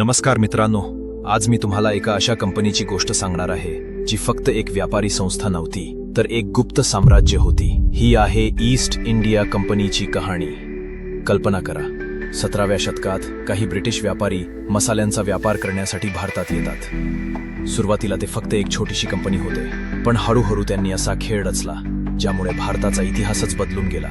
नमस्कार मित्रांनो आज मी तुम्हाला एका अशा कंपनीची गोष्ट सांगणार आहे जी फक्त एक व्यापारी संस्था नव्हती तर एक गुप्त साम्राज्य होती. ही आहे ईस्ट इंडिया कंपनीची कहाणी. कल्पना करा सतराव्या शतकात काही ब्रिटिश व्यापारी मसाल्यांचा व्यापार करण्यासाठी भारतात येतात. सुरुवातीला ते फक्त एक छोटीशी कंपनी होते पण हळूहळू त्यांनी असा खेळ रचला ज्यामुळे भारताचा इतिहासच बदलून गेला.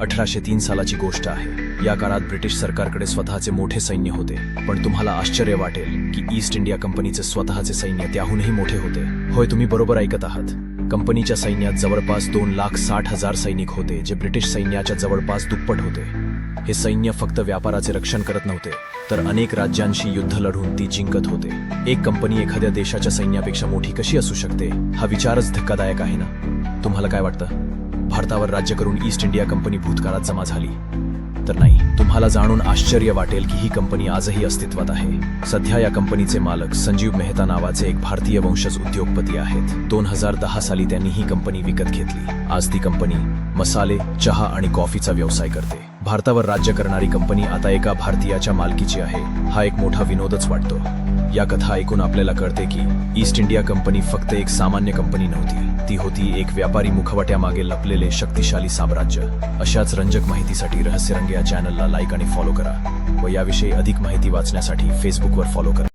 अठराशे तीन सालाची गोष्ट आहे. या काळात ब्रिटिश सरकारकडे स्वतःचे मोठे सैन्य होते. पण तुम्हाला आश्चर्य वाटेल की ईस्ट इंडिया कंपनीचे स्वतःचे सैन्य त्याहूनही मोठे होते. होय तुम्ही बरोबर ऐकत आहात. कंपनीच्या सैन्यात जवळपास दोन लाख साठ हजार सैनिक होते जे ब्रिटिश सैन्याच्या जवळपास दुप्पट होते. हे सैन्य फक्त व्यापाराचे रक्षण करत नव्हते तर अनेक राज्यांशी युद्ध लढून ती जिंकत होते. एक कंपनी एखाद्या देशाच्या सैन्यापेक्षा मोठी कशी असू शकते? हा विचारच धक्कादायक आहे ना? तुम्हाला काय वाटतं? भारतावर राज्य करून ईस्ट इंडिया कंपनी भूतकाळात जमा झाली. तर नाही. तुम्हाला जाणून आश्चर्य वाटेल की ही कंपनी आजही अस्तित्वात आहे. सध्या या कंपनीचे मालक संजीव मेहता नावाचे एक भारतीय वंशज उद्योगपती आहेत. दोन हजार दहा साली त्यांनी ही कंपनी विकत घेतली. आज ती कंपनी मसाले चहा आणि कॉफीचा व्यवसाय करते. भारतावर राज्य करणारी कंपनी आता एका भारतीयाच्या मालकीची आहे. हा एक मोठा विनोदच वाटतो. या कथा ऐकून आपल्याला कळते की ईस्ट इंडिया कंपनी फक्त एक सामान्य कंपनी नव्हती. ती होती एक व्यापारी मुखवट्यामागे लपलेले शक्तिशाली साम्राज्य. अशाच रंजक माहितीसाठी रहस्यरंग या चॅनलला लाईक आणि फॉलो करा व याविषयी अधिक माहिती वाचण्यासाठी फेसबुकवर फॉलो करा.